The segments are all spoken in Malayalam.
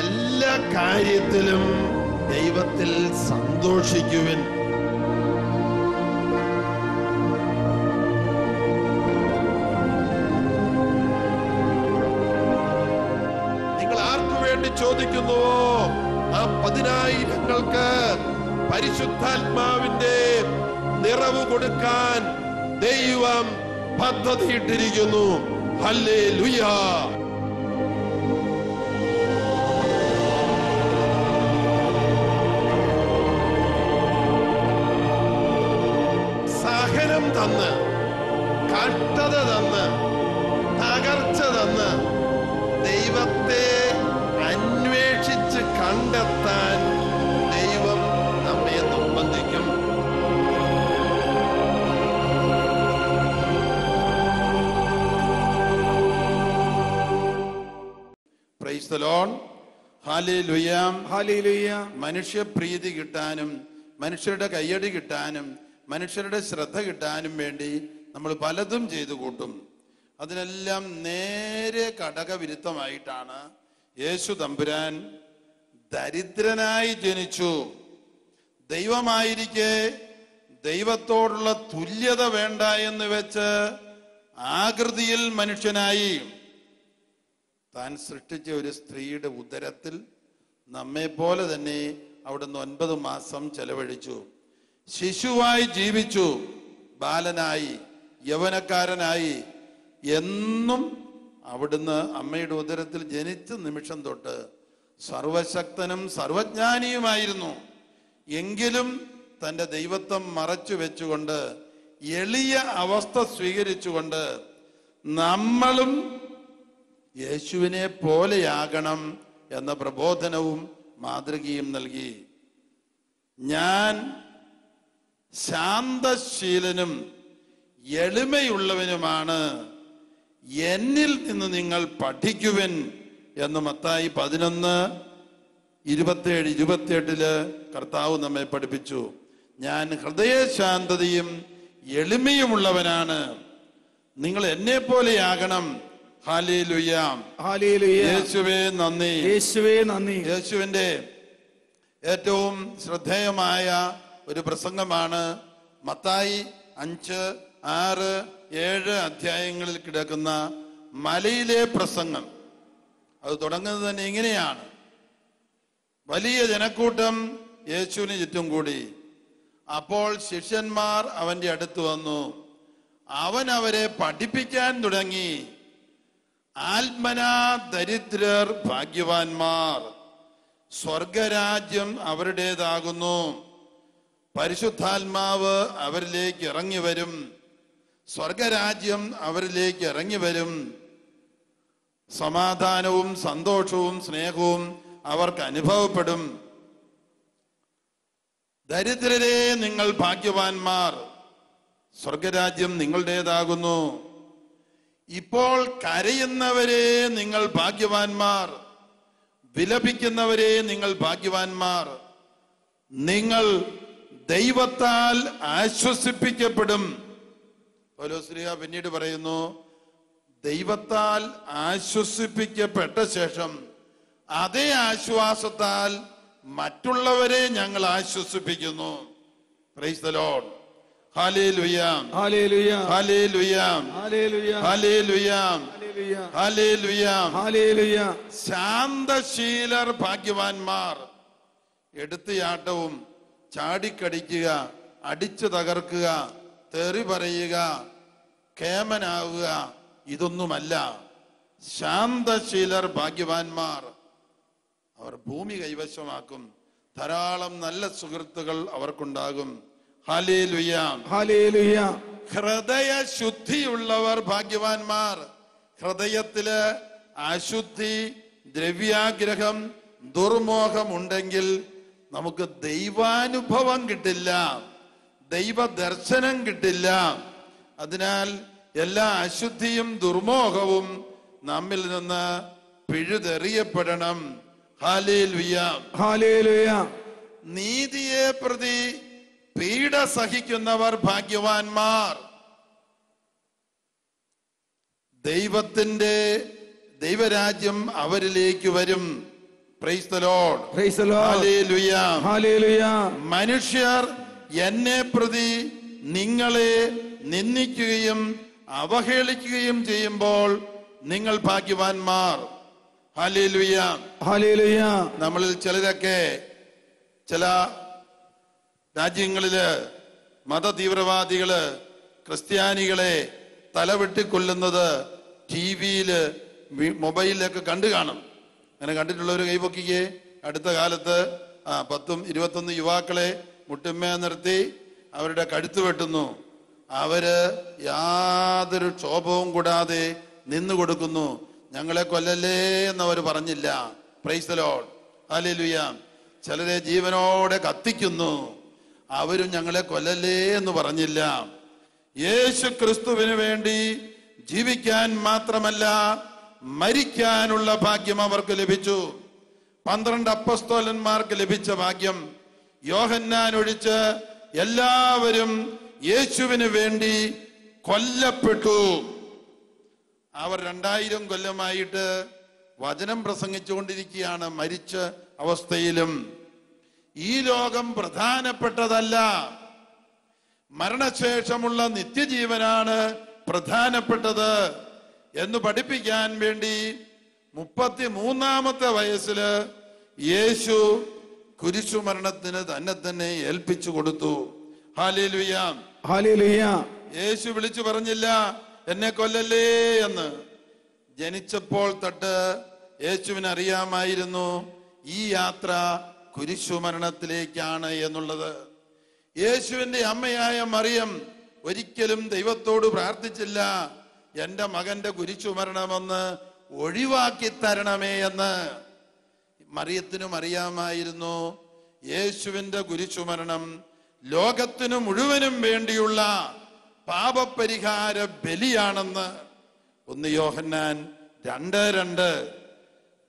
എല്ലാ കാര്യത്തിലും ദൈവത്തിൽ സന്തോഷിക്കുവിൻ. നിങ്ങൾ ആർക്കു വേണ്ടി ചോദിക്കുന്നുവോ ആ പതിനായിരങ്ങൾക്ക് പരിശുദ്ധാത്മാവിന്റെ നിറവ് കൊടുക്കാൻ ദൈവം പദ്ധതിയിട്ടിരിക്കുന്നു. ഹല്ലേ ലുയാ തന്ന് കട്ടത തന്ന് തകർച്ച തന്ന് ദൈവത്തെ അന്വേഷിച്ച് കണ്ടെത്താൻ ദൈവം നമ്മെ നിർബന്ധിക്കും. മനുഷ്യപ്രീതി കിട്ടാനും മനുഷ്യരുടെ കയ്യടി കിട്ടാനും മനുഷ്യരുടെ ശ്രദ്ധ കിട്ടാനും വേണ്ടി നമ്മൾ പലതും ചെയ്തു കൂട്ടും. അതിനെല്ലാം നേരെ ഘടകവിരുദ്ധമായിട്ടാണ് യേശു തമ്പുരാൻ ദരിദ്രനായി ജനിച്ചു. ദൈവമായിരിക്കെ ദൈവത്തോടുള്ള തുല്യത വേണ്ട എന്ന് വെച്ച് ആകൃതിയിൽ മനുഷ്യനായി. താൻ സൃഷ്ടിച്ച ഒരു സ്ത്രീയുടെ ഉദരത്തിൽ നമ്മെ പോലെ തന്നെ അവിടുന്ന് ഒൻപത് മാസം ചെലവഴിച്ചു. ശിശുവായി ജീവിച്ചു. ബാലനായി യൗവനക്കാരനായി. എന്നും അവിടുന്ന് അമ്മയുടെ ഉദരത്തിൽ ജനിച്ച നിമിഷം തൊട്ട് സർവശക്തനും സർവജ്ഞാനിയുമായിരുന്നു. എങ്കിലും തന്റെ ദൈവത്വം മറച്ചു വെച്ചുകൊണ്ട് എളിയ അവസ്ഥ സ്വീകരിച്ചുകൊണ്ട് നമ്മളും യേശുവിനെ പോലെയാകണം എന്ന പ്രബോധനവും മാതൃകയും നൽകി. ഞാൻ ശാന്തശീലനും എളിമയുള്ളവനുമാണ്. എന്നിൽ നിന്ന് നിങ്ങൾ പഠിക്കുവൻ എന്ന് മത്തായി പതിനൊന്ന് ഇരുപത്തിയേഴ് ഇരുപത്തിയെട്ടിൽ കർത്താവ് നമ്മെ പഠിപ്പിച്ചു. ഞാൻ ഹൃദയശാന്തതയും എളിമയുമുള്ളവനാണ്. നിങ്ങൾ എന്നെ പോലെയാകണം യേശുവേ നന്ദി. യേശുവേ നന്ദി. യേശുവിന്റെ ഏറ്റവും ശ്രദ്ധേയമായ ഒരു പ്രസംഗമാണ്. മത്തായി അഞ്ച് ആറ് ഏഴ് അധ്യായങ്ങളിൽ കിടക്കുന്ന മലയിലെ പ്രസംഗം. അത് തുടങ്ങുന്നത് തന്നെ ഇങ്ങനെയാണ്. വലിയ ജനക്കൂട്ടം യേശുവിന് ചുറ്റും കൂടി. അപ്പോൾ ശിഷ്യന്മാർ അവന്റെ അടുത്ത് വന്നു. അവൻ അവരെ പഠിപ്പിക്കാൻ തുടങ്ങി. ആത്മനാ ദരിദ്രർ ഭാഗ്യവാന്മാർ. സ്വർഗരാജ്യം അവരുടേതാകുന്നു. പരിശുദ്ധാത്മാവ് അവരിലേക്ക് ഇറങ്ങി വരും. സ്വർഗരാജ്യം അവരിലേക്ക് ഇറങ്ങി വരും. സമാധാനവും സന്തോഷവും സ്നേഹവും അവർക്ക് അനുഭവപ്പെടും. ദരിദ്രരെ നിങ്ങൾ ഭാഗ്യവാന്മാർ. സ്വർഗരാജ്യം നിങ്ങളുടേതാകുന്നു. ഇപ്പോൾ കരയുന്നവരെ നിങ്ങൾ ഭാഗ്യവാന്മാർ. വിലപിക്കുന്നവരെ നിങ്ങൾ ഭാഗ്യവാന്മാർ. നിങ്ങൾ ദൈവത്താൽ ആശ്വസിപ്പിക്കപ്പെടും. പൗലോസ്ലിഹ പിന്നീട് പറയുന്നു ദൈവത്താൽ ആശ്വസിപ്പിക്കപ്പെട്ട ശേഷം അതേ ആശ്വാസത്താൽ മറ്റുള്ളവരെ ഞങ്ങൾ ആശ്വസിപ്പിക്കുന്നു. പ്രൈസ് ദ ശാന്തശീലർ ഭാഗ്യവാന്മാർ. എടുത്തുയാട്ടവും ചാടിക്കടിക്കുക അടിച്ചു തകർക്കുക തെറി പറയുക കേമനാവുക ഇതൊന്നുമല്ല. ശാന്തശീലർ ഭാഗ്യവാന്മാർ. അവർ ഭൂമി കൈവശമാക്കും. ധാരാളം നല്ല സുഹൃത്തുക്കൾ അവർക്കുണ്ടാകും. ഹൃദയ ശുദ്ധിയുള്ളവർ ഭാഗ്യവാന്മാർ. ഹൃദയത്തിൽ അശുദ്ധി ദ്രവ്യാഗ്രഹം ദുർമോഹം ഉണ്ടെങ്കിൽ നമുക്ക് ദൈവാനുഭവം കിട്ടില്ല ദൈവ ദർശനം കിട്ടില്ല. അതിനാൽ എല്ലാ അശുദ്ധിയും ദുർമോഹവും നമ്മിൽ നിന്ന് പിഴുതെറിയപ്പെടണം. നീതിയെ പ്രതി പീഡ സഹിക്കുന്നവർ ഭാഗ്യവാന്മാർ. ദൈവത്തിന്റെ ദൈവരാജ്യം അവരിലേക്ക് വരും. മനുഷ്യർ എന്നെ പ്രതി നിങ്ങളെ നിന്ദിക്കുകയും അവഹേളിക്കുകയും ചെയ്യുമ്പോൾ നിങ്ങൾ ഭാഗ്യവാൻമാർ. നമ്മളിൽ ചിലരൊക്കെ ചില രാജ്യങ്ങളിൽ മതതീവ്രവാദികൾ ക്രിസ്ത്യാനികളെ തലവെട്ടിക്കൊല്ലുന്നത് ടി വിയിൽ മൊബൈലിലൊക്കെ കണ്ടു കാണും. അങ്ങനെ കണ്ടിട്ടുള്ളവർ കൈപൊക്കിക്കേ. അടുത്ത കാലത്ത് ആ പത്തും ഇരുപത്തൊന്ന് യുവാക്കളെ മുട്ടുമ്മ നിർത്തി അവരുടെ കഴുത്ത് വെട്ടുന്നു. അവർ യാതൊരു ക്ഷോഭവും കൂടാതെ നിന്നു കൊടുക്കുന്നു. ഞങ്ങളെ കൊല്ലല്ലേ എന്നവർ പറഞ്ഞില്ല. പ്രൈസ് അലിയാം ചിലരെ ജീവനോടെ കത്തിക്കുന്നു. അവരും ഞങ്ങളെ കൊല്ലല്ലേ എന്ന് പറഞ്ഞില്ല. യേശു ക്രിസ്തുവിന് വേണ്ടി ജീവിക്കാൻ മാത്രമല്ല മരിക്കാനുള്ള ഭാഗ്യം അവർക്ക് ലഭിച്ചു. പന്ത്രണ്ട് അപ്പസ്തോലന്മാർക്ക് ലഭിച്ച ഭാഗ്യം. യോഹന്നാൻ ഒഴിച്ച് എല്ലാവരും യേശുവിന് വേണ്ടി കൊല്ലപ്പെട്ടു. അവർ രണ്ടായിരം കൊല്ലമായിട്ട് വചനം പ്രസംഗിച്ചുകൊണ്ടിരിക്കുകയാണ് മരിച്ച അവസ്ഥയിലും. ഈ ലോകം പ്രധാനപ്പെട്ടതല്ല. മരണശേഷമുള്ള നിത്യജീവനാണ് പ്രധാനപ്പെട്ടത്. എന്ന് പഠിപ്പിക്കാൻ വേണ്ടി മുപ്പത്തി മൂന്നാമത്തെ വയസ്സിൽ യേശു കുരിശുമരണത്തിന് തന്നെ തന്നെ ഏൽപ്പിച്ചു കൊടുത്തു. ഹാലേലുയാം. യേശു വിളിച്ചു പറഞ്ഞില്ല എന്നെ കൊല്ലല്ലേ എന്ന്. ജനിച്ചപ്പോൾ തട്ട് യേശുവിന് അറിയാമായിരുന്നു ഈ യാത്ര കുരിശുമരണത്തിലേക്കാണ് എന്നുള്ളത്. യേശുവിന്റെ അമ്മയായ മറിയം ഒരിക്കലും ദൈവത്തോട് പ്രാർത്ഥിച്ചില്ല. എന്റെ മകന്റെ കുരിശുമരണമെന്ന് ഒഴിവാക്കി തരണമേ എന്ന് മറിയത്തിനും അറിയാമായിരുന്നു. യേശുവിന്റെ കുരിശുമരണം ലോകത്തിനു മുഴുവനും വേണ്ടിയുള്ള പാപപരിഹാര ബലിയാണെന്ന്. ഒന്ന് യോഹന്നാൻ രണ്ട് രണ്ട്.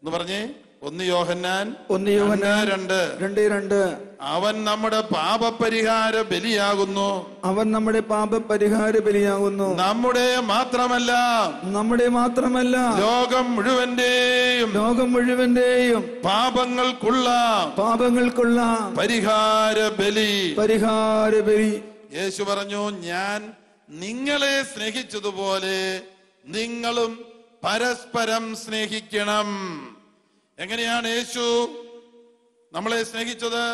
എന്ന് പറഞ്ഞേ ഒന്ന് യോഹന്നാൻ ഒന്ന് യോഹന്നാൻ രണ്ട് രണ്ട്. രണ്ട് അവൻ നമ്മുടെ പാപപരിഹാര ബലിയാകുന്നു. അവൻ നമ്മുടെ പാപപരിഹാര ബലിയാകുന്നു. നമ്മുടെ മാത്രമല്ല. നമ്മുടെ മാത്രമല്ല. ലോകം മുഴുവന്റെയും ലോകം മുഴുവന്റെയും പാപങ്ങൾക്കുള്ള പാപങ്ങൾക്കുള്ള പരിഹാര ബലി. പരിഹാര ബലി. യേശു പറഞ്ഞു ഞാൻ നിങ്ങളെ സ്നേഹിച്ചതുപോലെ നിങ്ങളും പരസ്പരം സ്നേഹിക്കണം. എങ്ങനെയാണ് യേശു നമ്മളെ സ്നേഹിച്ചത്?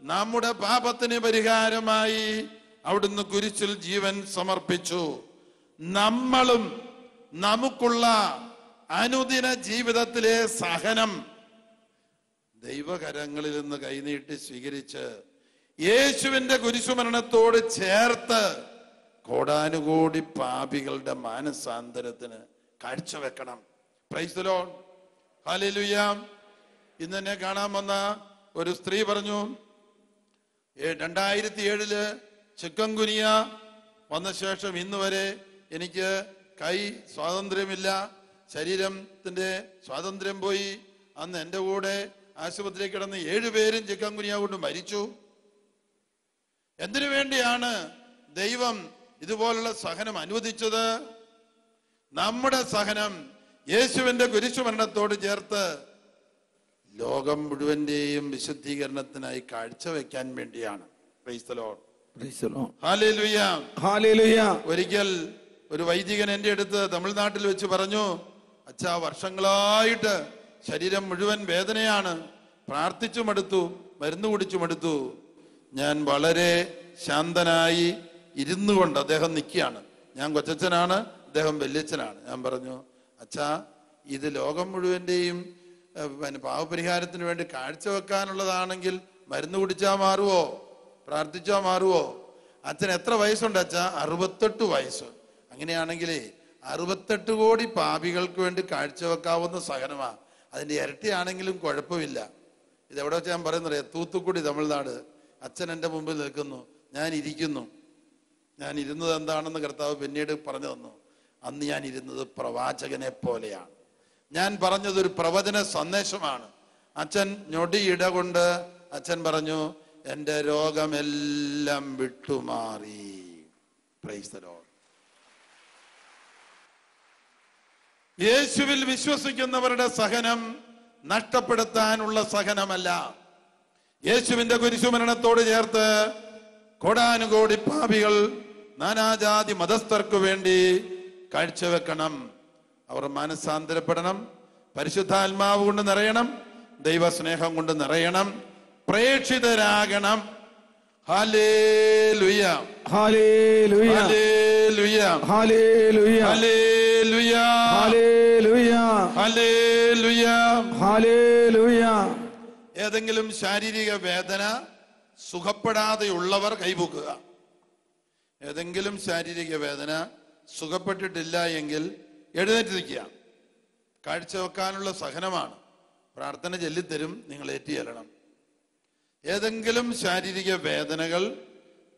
നമ്മുടെ പാപത്തിന് പരിഹാരമായി അവിടുന്ന് കുരിശിൽ ജീവൻ സമർപ്പിച്ചു. നമ്മളും നമുക്കുള്ള അനുദിന ജീവിതത്തിലെ സഹനം ദൈവകരങ്ങളിൽ നിന്ന് കൈനീട്ടി സ്വീകരിച്ച് യേശുവിന്റെ കുരിശുമരണത്തോട് ചേർത്ത് കോടാനുകോടി പാപികളുടെ മാനസാന്തരത്തിന് കാഴ്ചവെക്കണം. പ്രൈസ്തലോ ഹാലേലുയാം. ഇന്ന് എന്നെ കാണാൻ വന്ന ഒരു സ്ത്രീ പറഞ്ഞു രണ്ടായിരത്തി ഏഴിൽ ചിക്കൻകുനിയ വന്ന ശേഷം ഇന്ന് വരെ എനിക്ക് കൈ സ്വാതന്ത്ര്യമില്ല ശരീരത്തിന്റെ സ്വാതന്ത്ര്യം പോയി. അന്ന് എന്റെ കൂടെ ആശുപത്രിയിൽ കിടന്ന് ഏഴുപേരും ചിക്കൻകുനിയ കൊണ്ട് മരിച്ചു. എന്തിനു വേണ്ടിയാണ് ദൈവം ഇതുപോലുള്ള സഹനം അനുവദിച്ചത്? നമ്മുടെ സഹനം യേശുവിന്റെ കുരിശുമരണത്തോട് ചേർത്ത് ലോകം മുഴുവന്റെയും വിശുദ്ധീകരണത്തിനായി കാഴ്ചവെക്കാൻ വേണ്ടിയാണ്. ഒരിക്കൽ ഒരു വൈദികൻ എന്റെ അടുത്ത് തമിഴ്നാട്ടിൽ വെച്ച് പറഞ്ഞു അച്ഛാ വർഷങ്ങളായിട്ട് ശരീരം മുഴുവൻ വേദനയാണ്. പ്രാർത്ഥിച്ചു മടുത്തു മരുന്ന് കുടിച്ചു മടുത്തു ഞാൻ വളരെ ശാന്തനായി ഇരുന്നു കൊണ്ട് അദ്ദേഹം നിൽക്കുകയാണ്. ഞാൻ കൊച്ചച്ഛനാണ് അദ്ദേഹം വല്യച്ഛനാണ്. ഞാൻ പറഞ്ഞു അച്ഛാ ഇത് ലോകം മുഴുവന്റെയും ഏഹ്, പിന്നെ പാവപരിഹാരത്തിന് വേണ്ടി കാഴ്ചവെക്കാനുള്ളതാണെങ്കിൽ മരുന്ന് കുടിച്ചാൽ മാറുവോ? പ്രാർത്ഥിച്ചാൽ മാറുവോ? അച്ഛൻ എത്ര വയസ്സുണ്ട് അച്ഛാ? അറുപത്തെട്ട് വയസ്സ്. അങ്ങനെയാണെങ്കിലേ അറുപത്തെട്ട് കോടി പാപികൾക്ക് വേണ്ടി കാഴ്ചവെക്കാവുന്ന സഹനമാ. അതിന്റെ ഇരട്ടിയാണെങ്കിലും കുഴപ്പമില്ല. ഇതെവിടെ വെച്ച് ഞാൻ പറയുന്നത് തൂത്തുക്കുടി തമിഴ്നാട്. അച്ഛൻ എന്റെ മുമ്പിൽ നിൽക്കുന്നു. ഞാൻ ഇരിക്കുന്നു ഞാൻ ഇരുന്നത് എന്താണെന്ന് കർത്താവ് പിന്നീട് പറഞ്ഞു തന്നു. അന്ന് ഞാൻ ഇരുന്നത് പ്രവാചകനെ പോലെയാണ്. ഞാൻ പറഞ്ഞത് ഒരു പ്രവചന സന്ദേശമാണ്. അച്ഛൻ ഞൊടിയിട കൊണ്ട് അച്ഛൻ പറഞ്ഞു എന്റെ രോഗമെല്ലാം വിട്ടുമാറി. പ്രൈസ് യേശുവിൽ വിശ്വസിക്കുന്നവരുടെ സഹനം നഷ്ടപ്പെടുത്താനുള്ള സഹനമല്ല. യേശുവിന്റെ കുരിശുമരണത്തോട് ചേർത്ത് കോടാനുകോടി പാപികൾ നാനാജാതി മതസ്ഥർക്കു വേണ്ടി കാഴ്ചവെക്കണം. അവർ മനസ്സാന്തരപ്പെടണം. പരിശുദ്ധാത്മാവ് കൊണ്ട് നിറയണം. ദൈവസ്നേഹം കൊണ്ട് നിറയണം. പ്രേക്ഷിതരാകണം. ഏതെങ്കിലും ശാരീരിക വേദന സുഖപ്പെടാതെയുള്ളവർ കൈപോക്കുക ഏതെങ്കിലും ശാരീരിക വേദന സുഖപ്പെട്ടിട്ടില്ല എങ്കിൽ എഴുന്നേറ്റ് നിൽക്കുക കാഴ്ചവെക്കാനുള്ള സഹനമാണ്. പ്രാർത്ഥന ചൊല്ലിത്തരും നിങ്ങൾ ഏറ്റുചൊല്ലണം ഏതെങ്കിലും ശാരീരിക വേദനകൾ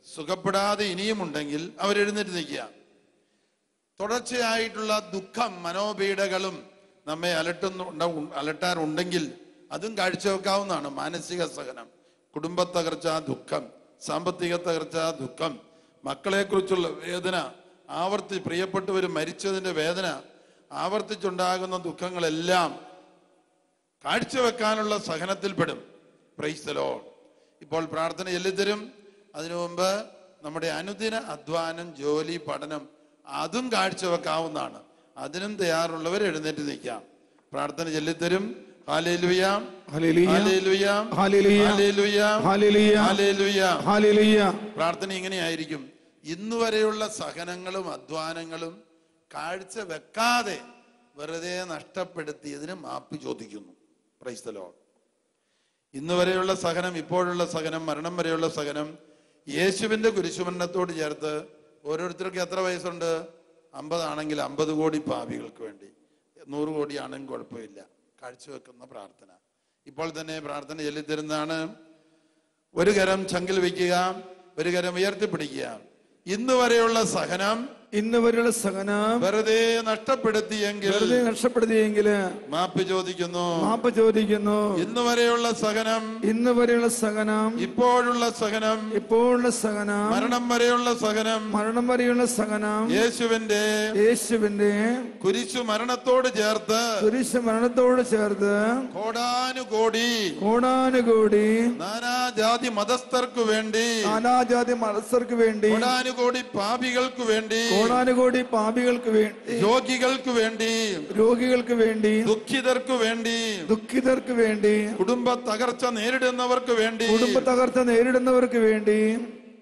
സുഖപ്പെടാതെ ഇനിയും ഇനിയുമുണ്ടെങ്കിൽ അവരെഴുന്നേറ്റ് നിൽക്കുക തുടർച്ചയായിട്ടുള്ള ദുഃഖം മനോപീഡകളും നമ്മെ അലട്ടുന്നുണ്ട അലട്ടാറുണ്ടെങ്കിൽ അതും കാഴ്ചവെക്കാവുന്നതാണ് മാനസിക സഹനം കുടുംബ തകർച്ച ദുഃഖം സാമ്പത്തിക തകർച്ച ദുഃഖം മക്കളെക്കുറിച്ചുള്ള വേദന ആവർത്തി പ്രിയപ്പെട്ടവർ മരിച്ചതിന്റെ വേദന ആവർത്തിച്ചുണ്ടാകുന്ന ദുഃഖങ്ങളെല്ലാം കാഴ്ചവെക്കാനുള്ള സഹനത്തിൽപ്പെടും. പ്രൈസ്തലോ ഇപ്പോൾ പ്രാർത്ഥന എല്ലിത്തരും അതിനു മുമ്പ് നമ്മുടെ അനുദിന അധ്വാനം ജോലി പഠനം അതും കാഴ്ചവെക്കാവുന്നതാണ്. അതിനും തയ്യാറുള്ളവർ എഴുന്നേറ്റ് നിൽക്കാം. പ്രാർത്ഥന ചെല്ലിത്തരും. പ്രാർത്ഥന ഇങ്ങനെയായിരിക്കും. ഇന്നു വരെയുള്ള സഹനങ്ങളും അധ്വാനങ്ങളും കാഴ്ച വെക്കാതെ വെറുതെ നഷ്ടപ്പെടുത്തിയതിന് മാപ്പ് ചോദിക്കുന്നു. പ്രൈസ്തലോ ഇന്ന് വരെയുള്ള സഹനം ഇപ്പോഴുള്ള സഹനം മരണം വരെയുള്ള സഹനം യേശുവിന്റെ കുരിശുമരണത്തോട് ചേർത്ത് ഓരോരുത്തർക്ക് എത്ര വയസ്സുണ്ട്? അമ്പതാണെങ്കിൽ അമ്പത് കോടി പാപികൾക്ക് വേണ്ടി. നൂറ് കോടിയാണെങ്കിൽ കുഴപ്പമില്ല. കാഴ്ചവെക്കുന്ന പ്രാർത്ഥന. ഇപ്പോൾ തന്നെ പ്രാർത്ഥന ചൊല്ലിത്തരുന്നതാണ്. ഒരു കരം ചങ്കിൽ വയ്ക്കുക ഒരു കരം ഉയർത്തിപ്പിടിക്കുക. ഇന്ന് വരെയുള്ള സഹനം ഇന്ന് വരെയുള്ള സഹനം വെറുതെ നഷ്ടപ്പെടുത്തിയെങ്കിൽ വെറുതെ നഷ്ടപ്പെടുത്തിയെങ്കിൽ മാപ്പ് ചോദിക്കുന്നു. മാപ്പ് ചോദിക്കുന്നു. ഇന്ന് വരെയുള്ള സഹനം ഇന്ന് വരെയുള്ള സഹനം ഇപ്പോഴുള്ള സഹനം ഇപ്പോഴുള്ള സഹനം മരണം വരെയുള്ള സഹനം മരണം വരെയുള്ള സഹനം യേശുവിന്റെ യേശുവിന്റെ കുരിശു മരണത്തോട് ചേർത്ത് കുരിശു മരണത്തോട് ചേർത്ത് കോടാനുകോടി കോടാനുകോടി നാനാജാതി മതസ്ഥർക്ക് വേണ്ടി നാനാജാതി മതസ്ഥർക്ക് വേണ്ടി കോടാനുകോടി പാപികൾക്ക് വേണ്ടി കോടാനുകോടി പാപികൾക്ക് വേണ്ടി രോഗികൾക്ക് വേണ്ടി രോഗികൾക്ക് വേണ്ടി ദുഃഖിതർക്ക് വേണ്ടി ദുഃഖിതർക്ക് വേണ്ടി കുടുംബ തകർച്ച നേരിടുന്നവർക്ക് വേണ്ടി കുടുംബ തകർച്ച നേരിടുന്നവർക്ക് വേണ്ടി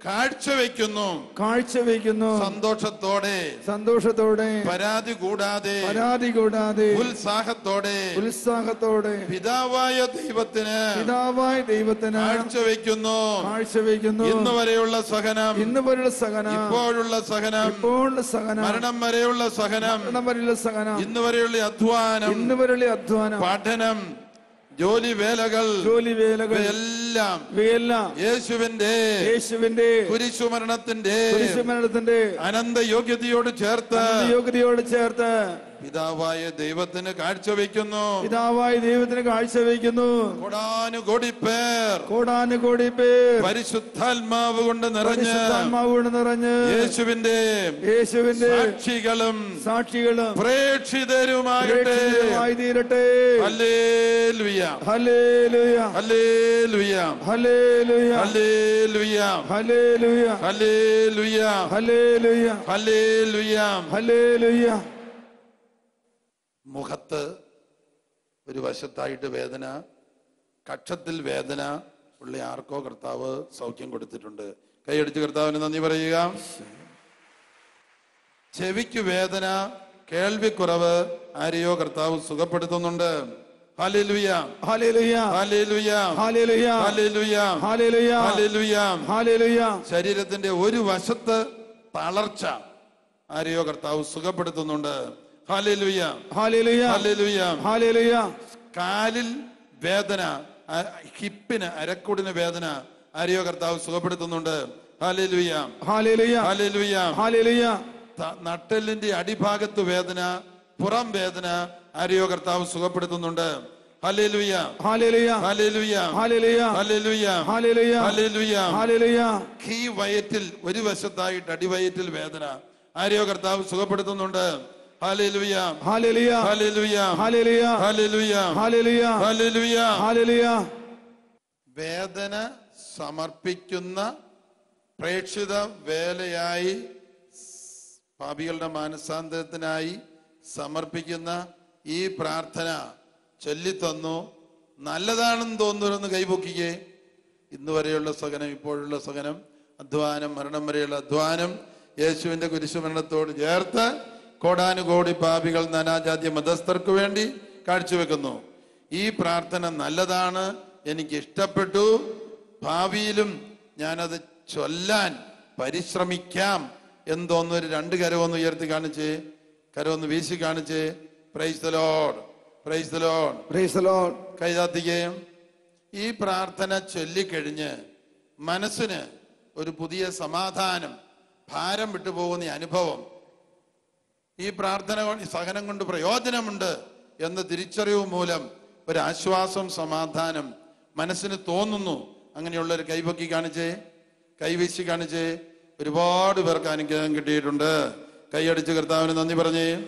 കാഴ്ചവെക്കുന്നു. കാഴ്ചവെക്കുന്നു. സന്തോഷത്തോടെ. സന്തോഷത്തോടെ. പരാതി കൂടാതെ. പരാതി കൂടാതെ. ഉത്സാഹത്തോടെ. ഉത്സാഹത്തോടെ. പിതാവായ ദൈവത്തിന് പിതാവായ ദൈവത്തിന് കാഴ്ചവെക്കുന്നു. കാഴ്ചവെക്കുന്നു. ഇന്ന് വരെയുള്ള സഹനം. ഇന്ന് വരെയുള്ള സഹനം. ഇപ്പോഴുള്ള സഹനം. ഇപ്പോഴുള്ള സഹനം. മരണം വരെയുള്ള സഹനം. മരണം വരെയുള്ള സഹനം. ഇന്ന് വരെയുള്ള അധ്വാനം. ഇന്ന് വരെയുള്ള അധ്വാനം. പഠനം. ജോലി വേലകൾ ജോലി വേലകൾ എല്ലാം ഇവയെല്ലാം യേശുവിന്റെ യേശുവിന്റെ കുരിശുമരണത്തിന്റെ കുരിശുമരണത്തിന്റെ അനന്ത യോഗ്യതയോട് ചേർത്ത് യോഗ്യതയോട് ചേർത്ത് പിതാവായ ദൈവത്തിന് കാഴ്ചവെക്കുന്നു പിതാവായ ദൈവത്തിന് കാഴ്ചവെക്കുന്നു കോടാനുകോടി പേർ കോടാനുകോടി പേർ പരിശുദ്ധാത്മാവ് കൊണ്ട് നിറഞ്ഞ് കൊണ്ട് നിറഞ്ഞ് യേശുവിന്റെ യേശുവിന്റെ സാക്ഷികളും സാക്ഷികളും പ്രേക്ഷിതരുമാകട്ടെ തീരട്ടെ hallelujah hallelujah hallelujah hallelujah hallelujah hallelujah hallelujah hallelujah hallelujah hallelujah മുഖത്ത് ഒരു വശത്തായിട്ട് വേദന കക്ഷത്തിൽ വേദന ഉള്ള ആർക്കോ കർത്താവ് സൗഖ്യം കൊടുത്തിട്ടുണ്ട്. കൈയടിച്ച് കർത്താവിന് നന്ദി പറയുക. ചെവിക്ക് വേദന കേൾവിക്കുറവ് ആരെയോ കർത്താവ് സുഖപ്പെടുത്തുന്നുണ്ട്. ശരീരത്തിന്റെ ഒരു വശത്ത് തളർച്ച ആരെയോ കർത്താവ് സുഖപ്പെടുത്തുന്നുണ്ട്. കാലിൽ വേദന ഹിപ്പിന് അരക്കൂടിന് വേദന അരിയോ കർത്താവ് സുഖപ്പെടുത്തുന്നുണ്ട് നട്ടലിന്റെ അടിഭാഗത്ത് വേദന പുറം വേദന അരിയോ കർത്താവ് സുഖപ്പെടുത്തുന്നുണ്ട് വയറ്റിൽ ഒരു വശത്തായിട്ട് അടിവയറ്റിൽ വേദന ആര്യോ കർത്താവ് സുഖപ്പെടുത്തുന്നുണ്ട് വേദന സമർപ്പിക്കുന്ന പ്രേക്ഷിത വേലയായി പാപികളുടെ മാനസാന്തരത്തിനായി സമർപ്പിക്കുന്ന ഈ പ്രാർത്ഥന ചൊല്ലിത്തന്നു. നല്ലതാണെന്ന് തോന്നുന്നു കൈപൊക്കിക്കേ. ഇന്ന് വരെയുള്ള സ്വകനം ഇപ്പോഴുള്ള സ്വകനം അധ്വാനം മരണം വരെയുള്ള അധ്വാനം യേശുവിന്റെ കുരിശുമരണത്തോട് ചേർത്ത് കോടാനുകോടി പാപികൾ നാനാജാതി മതസ്ഥർക്ക് വേണ്ടി കാഴ്ചവെക്കുന്നു. ഈ പ്രാർത്ഥന നല്ലതാണ്. എനിക്ക് ഇഷ്ടപ്പെട്ടു. ഭാവിയിലും ഞാനത് ചൊല്ലാൻ പരിശ്രമിക്കാം എന്തോന്നൊരു ഒരു രണ്ട് കരമൊന്ന് ഉയർത്തി കാണിച്ച് കരമൊന്ന് വീശി കാണിച്ച്. Praise lord praise lord praise the Lord കൈതാത്തിക്കുകയും ഈ പ്രാർത്ഥന ചൊല്ലിക്കഴിഞ്ഞ് മനസ്സിന് ഒരു പുതിയ സമാധാനം ഭാരം വിട്ടുപോകുന്ന അനുഭവം ഈ പ്രാർത്ഥന സഹനം കൊണ്ട് പ്രയോജനമുണ്ട് എന്ന തിരിച്ചറിവ് മൂലം ഒരു ആശ്വാസം സമാധാനം മനസ്സിന് തോന്നുന്നു. അങ്ങനെയുള്ള ഒരു കൈപൊക്കി കാണിച്ചേ കൈവീശി കാണിച്ചേ. ഒരുപാട് പേർക്ക് അനുഗ്രഹം കിട്ടിയിട്ടുണ്ട്. കൈയടിച്ച് കർത്താവിന് നന്ദി പറഞ്ഞേ.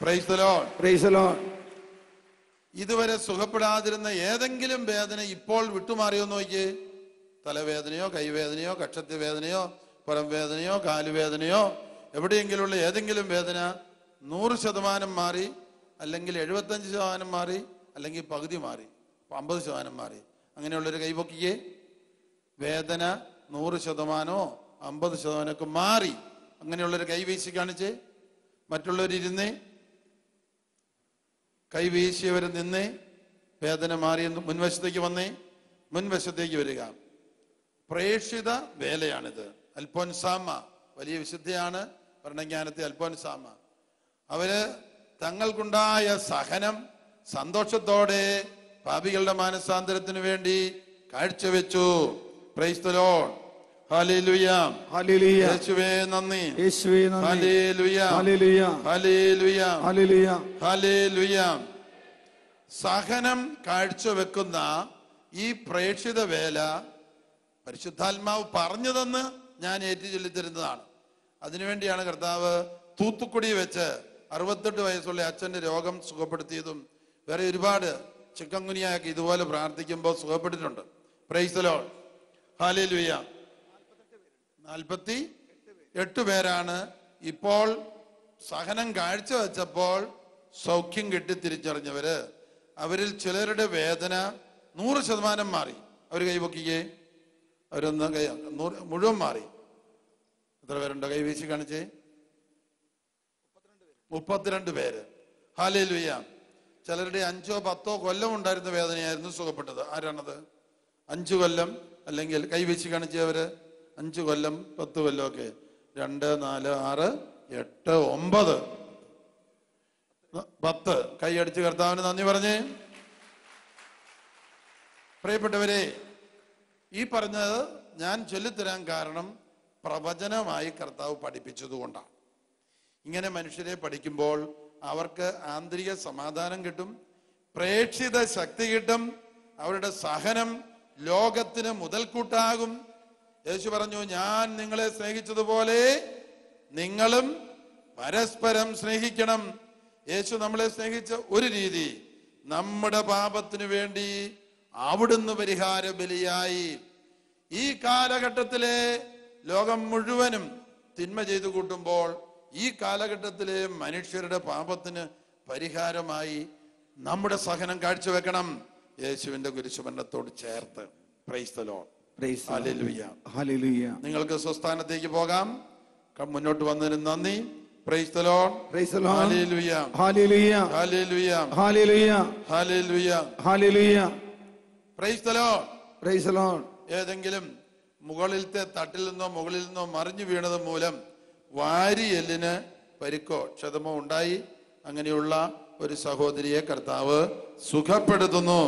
പ്രൈസലോ പ്രൈസലോ ഇതുവരെ സുഖപ്പെടാതിരുന്ന ഏതെങ്കിലും വേദന ഇപ്പോൾ വിട്ടുമാറിയോ നോക്കിയേ. തലവേദനയോ കൈവേദനയോ കക്ഷത്തി വേദനയോ പുറം വേദനയോ കാലുവേദനയോ എവിടെയെങ്കിലുമുള്ള ഏതെങ്കിലും വേദന നൂറ് ശതമാനം മാറി അല്ലെങ്കിൽ എഴുപത്തഞ്ച് ശതമാനം മാറി അല്ലെങ്കിൽ പകുതി മാറി അമ്പത് ശതമാനം മാറി. അങ്ങനെയുള്ളൊരു കൈപൊക്കിയേ വേദന നൂറ് ശതമാനമോ അമ്പത് ശതമാനമൊക്കെ മാറി. അങ്ങനെയുള്ളൊരു കൈവീശി കാണിച്ച്. മറ്റുള്ളവരിരുന്ന് കൈവീശിയവർ നിന്ന്. വേദന മാറി മുൻവശത്തേക്ക് വന്നേ. മുൻവശത്തേക്ക് വരിക. പ്രേക്ഷിത വേലയാണിത്. അൽഫോൻസാമ വലിയ വിശുദ്ധയാണ്. ഭരണജ്ഞാനത്തെ അൽപ്പനുസാമ അവർ തങ്ങൾക്കുണ്ടായ സഹനം സന്തോഷത്തോടെ പാപികളുടെ മാനസാന്തരത്തിന് വേണ്ടി കാഴ്ചവെച്ചു. ക്രൈസ്തലോൺ സഹനം കാഴ്ചവെക്കുന്ന ഈ പ്രേക്ഷിത വേല പരിശുദ്ധാത്മാവ് പറഞ്ഞതെന്ന് ഞാൻ ഏറ്റുചൊല്ലിത്തരുന്നതാണ് അതിനുവേണ്ടിയാണ് കർത്താവ് തൂത്തുക്കുടി വെച്ച് അറുപത്തെട്ട് വയസ്സുള്ള അച്ഛന്റെ രോഗം സുഖപ്പെടുത്തിയതും വേറെ ഒരുപാട് ചിക്കൻകുനിയാക്കി ഇതുപോലെ പ്രാർത്ഥിക്കുമ്പോൾ സുഖപ്പെട്ടിട്ടുണ്ട്. പ്രൈസലോ ലുയ നാൽപ്പത്തി എട്ട് പേരാണ് ഇപ്പോൾ സഹനം കാഴ്ചവെച്ചപ്പോൾ സൗഖ്യം കിട്ടി തിരിച്ചറിഞ്ഞവര്. അവരിൽ ചിലരുടെ വേദന നൂറ് ശതമാനം മാറി. അവർ കൈപൊക്കിക്കേ അവരൊന്ന് കൈ നൂറ് മുഴുവൻ മാറി. എത്ര പേരുണ്ട്? കൈവീശി കാണിച്ചേ. മുപ്പത്തിരണ്ട് പേര്. ഹാലേലുയ്യ ചിലരുടെ അഞ്ചോ പത്തോ കൊല്ലം ഉണ്ടായിരുന്ന വേദനയായിരുന്നു സുഖപ്പെട്ടത്. ആരാണത്? അഞ്ചു കൊല്ലം അല്ലെങ്കിൽ കൈവീശി കാണിച്ചവര്? അഞ്ചു കൊല്ലം പത്ത് കൊല്ലം ഒക്കെ. രണ്ട് നാല് ആറ് എട്ട് ഒമ്പത്. പത്ത്. കൈയടിച്ച് കർത്താവിന് നന്ദി പറഞ്ഞേ. പ്രിയപ്പെട്ടവരെ ഈ പറഞ്ഞത് ഞാൻ ചൊല്ലിത്തരാൻ കാരണം പ്രവചനമായി കർത്താവ് പഠിപ്പിച്ചതുകൊണ്ടാണ് ഇങ്ങനെ മനുഷ്യരെ പഠിക്കുമ്പോൾ അവർക്ക് ആന്തരിക സമാധാനം കിട്ടും പ്രേക്ഷിത ശക്തി കിട്ടും അവരുടെ സഹനം ലോകത്തിന് മുതൽക്കൂട്ടാകും. യേശു പറഞ്ഞു ഞാൻ നിങ്ങളെ സ്നേഹിച്ചതുപോലെ നിങ്ങളും പരസ്പരം സ്നേഹിക്കണം. യേശു നമ്മളെ സ്നേഹിച്ച ഒരു രീതി നമ്മുടെ പാപത്തിനു വേണ്ടി അവിടുന്ന് പരിഹാര ബലിയായി ഈ കാലഘട്ടത്തിലെ ലോകം മുഴുവനും തിന്മ ചെയ്തു കൂട്ടുമ്പോൾ ഈ കാലഘട്ടത്തിലെ മനുഷ്യരുടെ പാപത്തിന് പരിഹാരമായി നമ്മുടെ സഹനം കാഴ്ചവെക്കണം. യേശുവിന്റെ കുരിശുമരണത്തോട് ചേർത്ത്. ക്രൈസ്തലോ നിങ്ങൾക്ക് സ്വസ്ഥാനത്തേക്ക് പോകാം. മുന്നോട്ട് വന്നതിന് നന്ദി. ഏതെങ്കിലും മുകളിലത്തെ തട്ടിൽ നിന്നോ മുകളിൽ നിന്നോ മറിഞ്ഞു വീണത് മൂലം വാരിയെല്ലിന് പരിക്കോ ക്ഷതമോ ഉണ്ടായി. അങ്ങനെയുള്ള ഒരു സഹോദരിയെ കർത്താവ് സുഖപ്പെടുത്തുന്നു.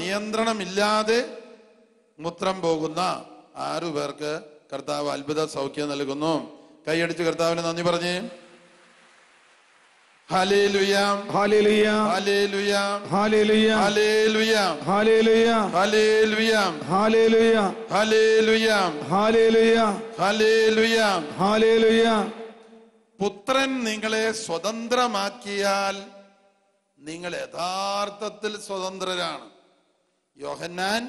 നിയന്ത്രണമില്ലാതെ മൂത്രം പോകുന്ന ആറു പേർക്ക് കർത്താവ് അത്ഭുത സൗഖ്യം നൽകുന്നു. കൈയടിച്ച് കർത്താവിന് നന്ദി പറഞ്ഞേ ഹല്ലേലൂയാം Hallelujah. ഹല്ലേലൂയാം Hallelujah. ഹല്ലേലൂയാം Hallelujah. ഹല്ലേലൂയാം Hallelujah. ഹല്ലേലൂയാം Hallelujah. ഹല്ലേലൂയാം Hallelujah. പുത്രൻ നിങ്ങളെ സ്വതന്ത്രമാക്കിയാൽ നിങ്ങൾ യഥാർത്ഥത്തിൽ സ്വതന്ത്രരാണ് യോഹന്നാൻ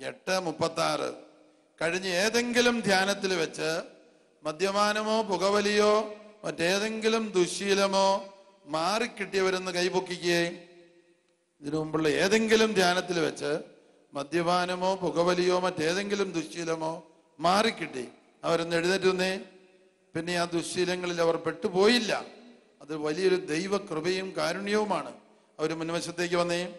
എട്ട് മുപ്പത്തി ആറ് കഴിഞ്ഞ ഏതെങ്കിലും ധ്യാനത്തിൽ വെച്ച് മദ്യപാനമോ പുകവലിയോ മറ്റേതെങ്കിലും ദുശീലമോ മാറിക്കിട്ടിയവരെന്ന് കൈപൊക്കിക്കേ. ഇതിനു മുമ്പുള്ള ഏതെങ്കിലും ധ്യാനത്തിൽ വെച്ച് മദ്യപാനമോ പുകവലിയോ മറ്റേതെങ്കിലും ദുശീലമോ മാറിക്കിട്ടി. അവരൊന്ന് എഴുന്നേറ്റുന്നേ പിന്നെ ആ ദുശീലങ്ങളിൽ അവർ പെട്ടുപോയില്ല. അത് വലിയൊരു ദൈവകൃപയും കാരുണ്യവുമാണ്. അവർ മുൻവശത്തേക്ക് വന്നേ.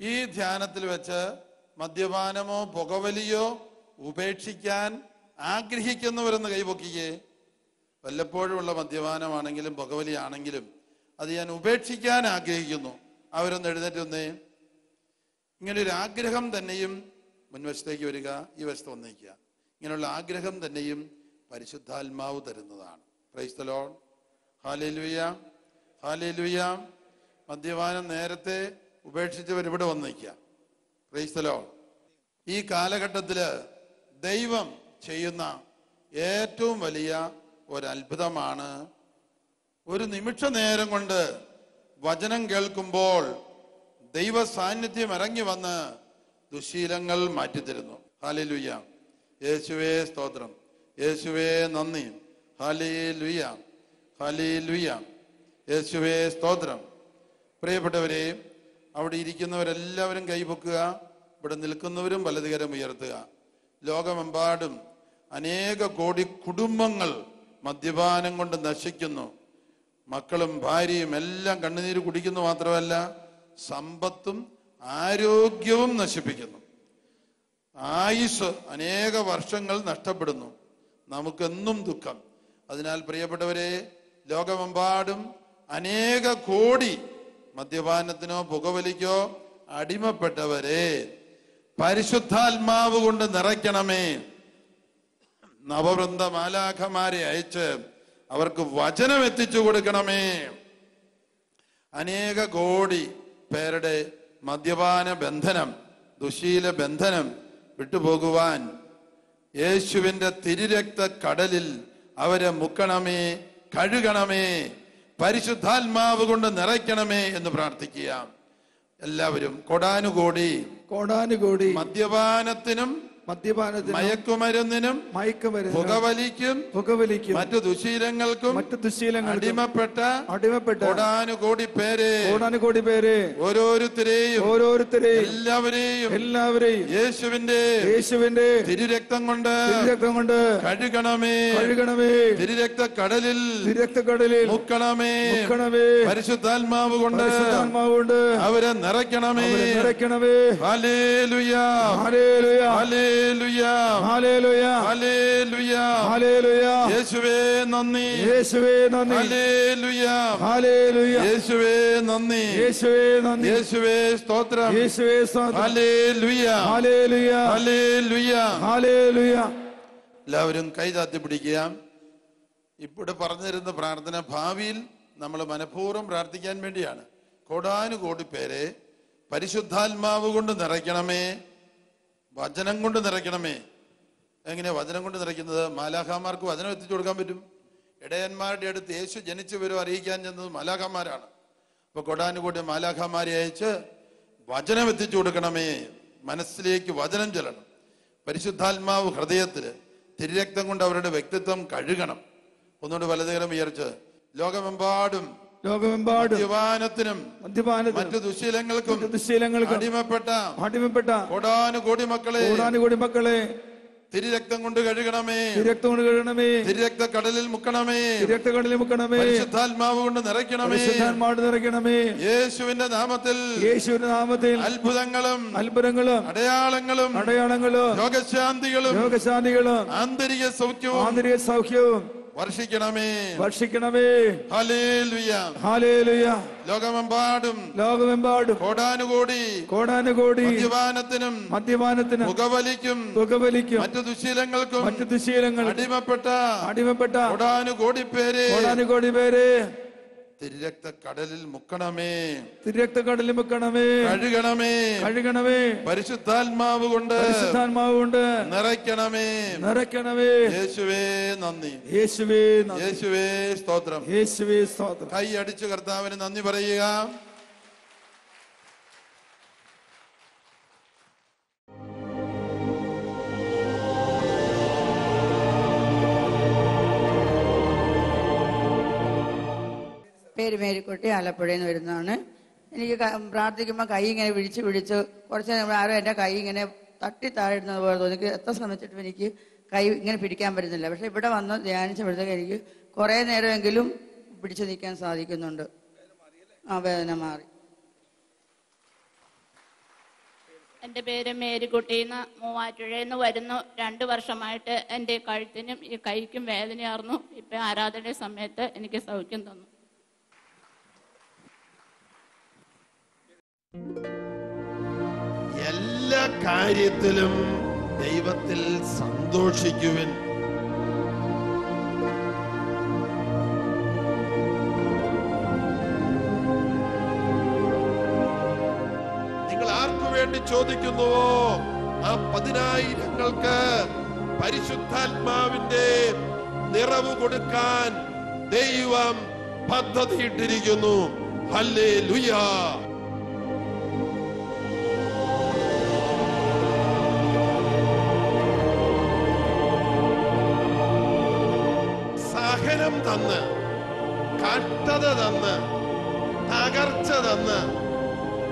ഈ ധ്യാനത്തിൽ വെച്ച് മദ്യപാനമോ പുകവലിയോ ഉപേക്ഷിക്കാൻ ആഗ്രഹിക്കുന്നവരെന്ന് കൈപൊക്കിയേ വല്ലപ്പോഴുമുള്ള മദ്യപാനമാണെങ്കിലും പുകവലിയാണെങ്കിലും അത് ഞാൻ ഉപേക്ഷിക്കാൻ ആഗ്രഹിക്കുന്നു. അവരൊന്ന് എഴുന്നേറ്റ് വന്നേ ഇങ്ങനെ ഒരു ആഗ്രഹം തന്നെയും മുൻവശത്തേക്ക് വരിക ഈ വശത്ത് വന്നേക്കുക. ഇങ്ങനെയുള്ള ആഗ്രഹം തന്നെയും പരിശുദ്ധാത്മാവ് തരുന്നതാണ്. ക്രൈസ്തലോൺ ഹാലേലുയ ഹാലേലുയ മദ്യപാനം നേരത്തെ ഉപേക്ഷിച്ചവർ ഇവിടെ വന്നേക്കുക. ക്രൈസ്തലോൺ ഈ കാലഘട്ടത്തിൽ ദൈവം ചെയ്യുന്ന ഏറ്റവും വലിയ ഒരത്ഭുതമാണ് ഒരു നിമിഷ നേരം കൊണ്ട് വചനം കേൾക്കുമ്പോൾ ദൈവ സാന്നിധ്യം ഇറങ്ങി വന്ന് ദുശീലങ്ങൾ മാറ്റിത്തരുന്നു. ഹാലിലുയ്യ യേശുവേ സ്തോത്രം. യേശുവേ നന്ദി. ഹാലിലുയ്യ ഹാലിലുയ്യ യേശുവേ സ്തോത്രം. പ്രിയപ്പെട്ടവരെ അവിടെ ഇരിക്കുന്നവരെല്ലാവരും കൈപൊക്കുക ഇവിടെ നിൽക്കുന്നവരും വലതുകരം ഉയർത്തുക. ലോകമെമ്പാടും അനേക കോടി കുടുംബങ്ങൾ മദ്യപാനം കൊണ്ട് നശിക്കുന്നു. മക്കളും ഭാര്യയും എല്ലാം കണ്ണുനീര് കുടിക്കുന്നു മാത്രമല്ല സമ്പത്തും ആരോഗ്യവും നശിപ്പിക്കുന്നു. ആയുസ് അനേക വർഷങ്ങൾ നഷ്ടപ്പെടുന്നു. നമുക്കെന്നും ദുഃഖം. അതിനാൽ പ്രിയപ്പെട്ടവരെ ലോകമെമ്പാടും അനേക കോടി മദ്യപാനത്തിനോ പുകവലിക്കോ അടിമപ്പെട്ടവരെ പരിശുദ്ധാത്മാവ് കൊണ്ട് നിറയ്ക്കണമേ. നവവൃന്ദ മാലാഖമാരെ അയച്ച് അവർക്ക് വചനം എത്തിച്ചു കൊടുക്കണമേ. അനേക കോടി പേരുടെ മദ്യപാന ബന്ധനം ദുശീല ബന്ധനം വിട്ടുപോകുവാൻ യേശുവിന്റെ തിരുരക്ത കടലിൽ അവരെ മുക്കണമേ കഴുകണമേ പരിശുദ്ധാത്മാവ് കൊണ്ട് നിറയ്ക്കണമേ എന്ന് പ്രാർത്ഥിക്കുക എല്ലാവരും കൊടാനുകോടി കോടാനുകോടി മദ്യപാനത്തിനും മദ്യപാനത്തിനും മയക്കുമരുന്നിനും മയക്കുമരുന്ന് പുകവലിക്കും പുകവലിക്കും മറ്റു ദുശീലങ്ങൾക്കും മറ്റു ദുശീലങ്ങൾ അടിമപ്പെട്ട അടിമപ്പെട്ട കോടാനുകോടി പേരെ കോടാനുകോടി പേര് ഓരോരുത്തരെയും ഓരോരുത്തരെയും എല്ലാവരെയും എല്ലാവരെയും യേശുവിന്റെ യേശുവിന്റെ തിരുരക്തം കൊണ്ട് തിരുരക്തം കൊണ്ട് കഴുകണമേ. കഴുകണമേ. തിരുരക്ത കടലിൽ തിരുരക്ത കടലിൽ മുക്കണമേ. മുക്കണമേ. പരിശുദ്ധാത്മാവ് കൊണ്ട് പരിശുദ്ധാത്മാവ് കൊണ്ട് അവരെ നിറയ്ക്കണമേ. നിറയ്ക്കണമേ. ഹല്ലേലൂയ. ഹല്ലേലൂയ. ഹാലേ യേശുവേ നന്ദി. യേശുവേ നന്ദി. യേശുവേ നന്ദി. യേശുവേ നന്ദി. യേശുവേ സ്തോത്രം. യേശുവേ എല്ലാവരും കൈതാത്തി പിടിക്കുക. ഇവിടെ പറഞ്ഞു തരുന്ന പ്രാർത്ഥന ഭാവിയിൽ നമ്മൾ മനഃപൂർവം പ്രാർത്ഥിക്കാൻ വേണ്ടിയാണ്. കോടാനുകോടി പേരെ പരിശുദ്ധാത്മാവ് കൊണ്ട് നിറയ്ക്കണമേ. വചനം കൊണ്ട് നിറയ്ക്കണമേ. എങ്ങനെയാ വചനം കൊണ്ട് നിറയ്ക്കുന്നത്? മാലാഖാമാർക്ക് വചനം എത്തിച്ചു കൊടുക്കാൻ പറ്റും. ഇടയന്മാരുടെ അടുത്ത് യേശു ജനിച്ചു വരും അറിയിക്കാൻ ചെന്നത് മാലാഖാമാരാണ്. അപ്പൊ കൊടാനുകൂടി മാലാഖാമാരെ അയച്ച് വചനം എത്തിച്ചു കൊടുക്കണമേ. മനസ്സിലേക്ക് വചനം ചെല്ലണം. പരിശുദ്ധാത്മാവ് ഹൃദയത്തിൽ തിരുരക്തം കൊണ്ട് അവരുടെ വ്യക്തിത്വം കഴുകണം. ഒന്നുകൊണ്ട് വലതുകരം ഉയർച്ച് ലോകമെമ്പാടും ലോകമെമ്പാടും മദ്യപാനത്തിനും മദ്യപാനത്തിനും മറ്റു ദുശീലങ്ങൾക്കും ദുശീലങ്ങൾക്കും അടിമപ്പെട്ട അടിമപ്പെട്ട കോടാനുകോടി മക്കളെ കോടാനുകോടി മക്കളെ തിരുരക്തം കൊണ്ട് കഴുകണമേ തിരക്തം കൊണ്ട് കഴുകണമേ തിരുരക്ത കടലിൽ മുക്കണമേ രക്തക്കടലിൽ മുക്കണമേ പരിശുദ്ധാത്മാവ് കൊണ്ട് നിറയ്ക്കണമേ പരിശുദ്ധാത്മാവ് നിറയ്ക്കണമേ യേശുവിന്റെ നാമത്തിൽ യേശുവിന്റെ നാമത്തിൽ അത്ഭുതങ്ങളും അത്ഭുതങ്ങളും അടയാളങ്ങളും അടയാളങ്ങളും രോഗശാന്തികളും രോഗശാന്തികളും ആന്തരിക സൗഖ്യവും ആന്തരിക സൗഖ്യവും വർഷിക്കണമേ. വർഷിക്കണമേ. ലോകമെമ്പാടും. ലോകമെമ്പാടും. കോടാനുകോടി. കോടാനുകോടി. മദ്യപാനത്തിനും. മദ്യപാനത്തിനും. പുകവലിക്കും പുകവലിക്കും മറ്റു ദുശീലങ്ങൾക്കും. മറ്റു ദുശീലങ്ങൾ. അടിമപ്പെട്ട. അടിമപ്പെട്ട. കോടാനുകോടി പേര്. കോടാനുകോടി പേരെ. തിരുരക്ത കടലിൽ മുക്കണമേ. തിരക്ത കടലിൽ മുക്കണമേ. കഴുകണമേ. കഴുകണമേ. പരിശുദ്ധാത്മാവ് കൊണ്ട് പരിശുദ്ധാത്മാവ് കൊണ്ട് നിറയ്ക്കണമേ. നിറയ്ക്കണമേ. യേശുവേ നന്ദി. യേശുവേ. യേശുവേ സ്തോത്രം. യേശുവേ സ്തോത്രം. കൈ അടിച്ചു കർത്താവിന് നന്ദി പറയുക. പേര് മേരിക്കുട്ടി ആലപ്പുഴയിൽ നിന്ന് വരുന്നതാണ്. എനിക്ക് പ്രാർത്ഥിക്കുമ്പോൾ കൈ ഇങ്ങനെ വിഴിച്ച് വിഴിച്ച് കുറച്ച് നേരം ആരോ എന്റെ കൈ ഇങ്ങനെ തട്ടി താഴ്ന്നത് പോലെ തോന്നി. എത്ര ശ്രമിച്ചിട്ടും എനിക്ക് കൈ ഇങ്ങനെ പിടിക്കാൻ പറ്റുന്നില്ല. പക്ഷെ ഇവിടെ വന്ന് ധ്യാനിച്ചപ്പോഴത്തേക്ക് എനിക്ക് കുറേ നേരമെങ്കിലും പിടിച്ചു നിൽക്കാൻ സാധിക്കുന്നുണ്ട്. ആ വേദന മാറി. എന്റെ പേര് മേരിക്കുട്ടിന്ന് മൂവാറ്റുഴയിൽ നിന്ന് വരുന്നു. രണ്ട് വർഷമായിട്ട് എന്റെ കഴുത്തിനും ഈ കൈക്കും വേദനയായിരുന്നു ഇപ്പം ആരാധന സമയത്ത് എനിക്ക് സൗഖ്യം തന്നു. എല്ലാ കാര്യത്തിലും ദൈവത്തിൽ സന്തോഷിക്കുവിൻ. നിങ്ങൾ ആർക്കു വേണ്ടി ചോദിക്കുന്നുവോ? ആ പതിനായിരങ്ങൾക്ക് പരിശുദ്ധാത്മാവിന്റെ നിറവ് കൊടുക്കാൻ ദൈവം പദ്ധതിയിട്ടിരിക്കുന്നു. ഹല്ലേ ലുയാ തന്ന്. കട്ടത തന്ന്. തകർച്ച തന്ന്.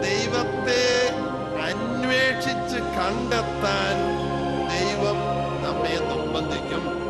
ദൈവത്തെ അന്വേഷിച്ച് കണ്ടെത്താൻ ദൈവം നമ്മെ നിർബന്ധിക്കും.